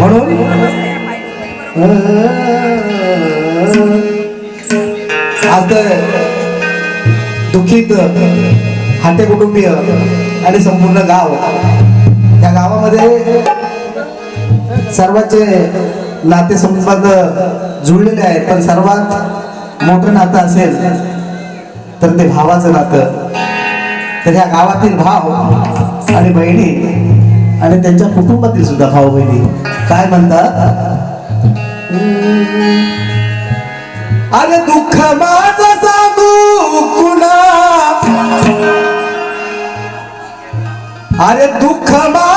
म्हणून? आज तर दुःखित कुटुंबीय आणि संपूर्ण गाव. त्या गावामध्ये सर्वांचे नातेसंबंध जुळलेले आहेत पण सर्वात मोठं नातं असेल तर ते भावाचं नातं. तर ह्या गावातील भाव आणि बहिणी आणि त्यांच्या कुटुंबातील सुद्धा भाऊ बहिणी. काय म्हणतात? अरे दुःख माझ सांगू कुणा? अरे दुःख मा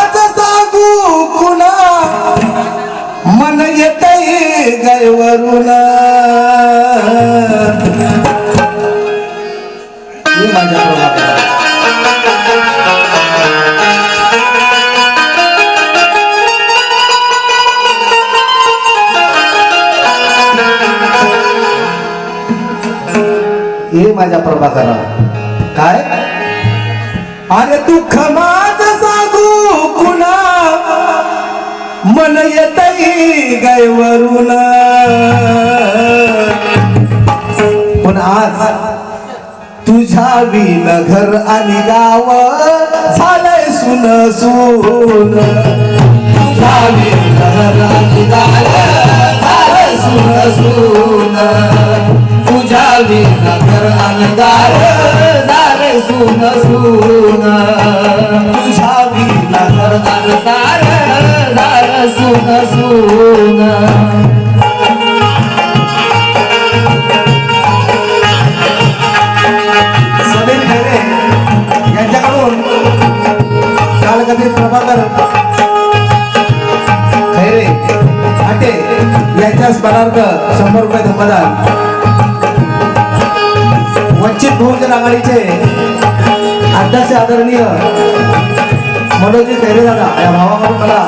हे माझ्या प्रभाकरा काय? अरे तू माझ सांगू कुणा? मन येत गयवरून. पण आज तुझ्या विन घर आणि गाव झालंय सुन सुन. तुझ्या विन घर आणि गाव झालंय सुन सुन. झाली नगर घर झाले सुन सुन. झाली नगर घर आणि सुन सुन. समीर खैरे यांच्याकडून कालकथित प्रभाकर खैरे आटे यांच्या स्मरणार्थ शंभर रुपये धम्मदान वंचित बहुजन आघाडीचे अध्यक्ष आदरणीय मनोजी खैरे दादा या भावाकडून मला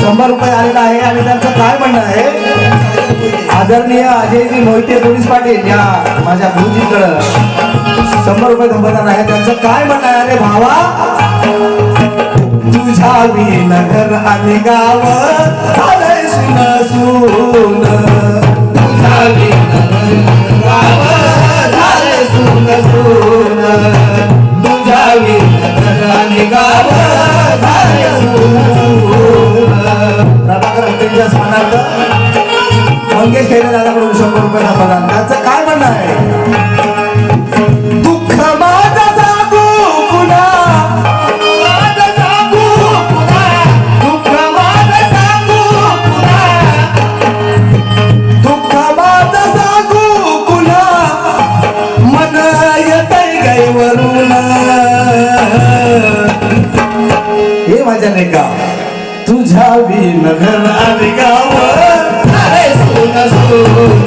शंभर रुपये आलेला आहे आणि त्यांचं काय म्हणणं आहे? आदरणीय अजयजी मोहिते पोलीस पाटील या माझ्या गुरुजीकडं शंभर रुपये धमदान आहे. त्यांचं काय म्हणणं आहे? अरे भावा तुझ्या नगर आणि गाव झालंय सुन सुन. तुझ्या विणकर गाव हे माझ्या लेका तुझ्या विन घर आणि गाव अरे सोन सोन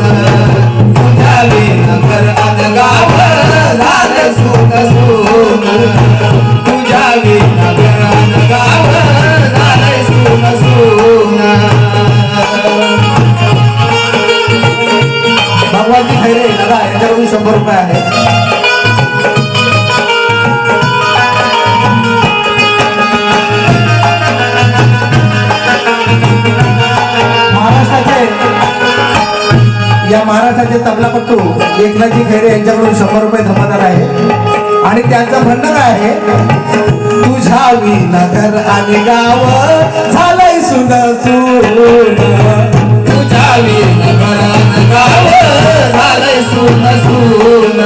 तुझ्या विन घर आणि गाव झालं सोन सोन तुझ्या विन घर आणि गाव झालं सोन सोन। भगवानजी खैरे दादा यांच्याकडून शंभर रुपये आहे या महाराष्ट्राचे तबलापट्टू एकनाथजी खैरे यांच्याकडून शंभर रुपये धमादार आहे. आणि त्यांचं म्हणणं काय आहे तुझ्या विनगर आणि गाव झालंय सुंदर सून तुझ्या विनगर आणि गाव झालंय सुन सून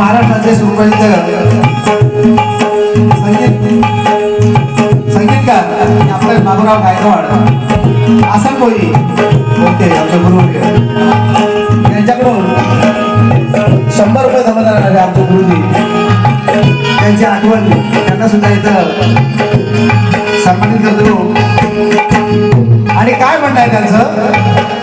महाराष्ट्राचे सुप्रसिद्ध संगीत. संगीतकार. आपले बाबूराव गायकवाड. असं कोणी ओके आमचे गुरु यांच्याकडून शंभर रुपये जमा आहे आमचे गुरुजी. त्यांची आठवण. त्यांना सुद्धा इथं सन्मानित करतो. आणि काय म्हणताय आहे त्यांचं?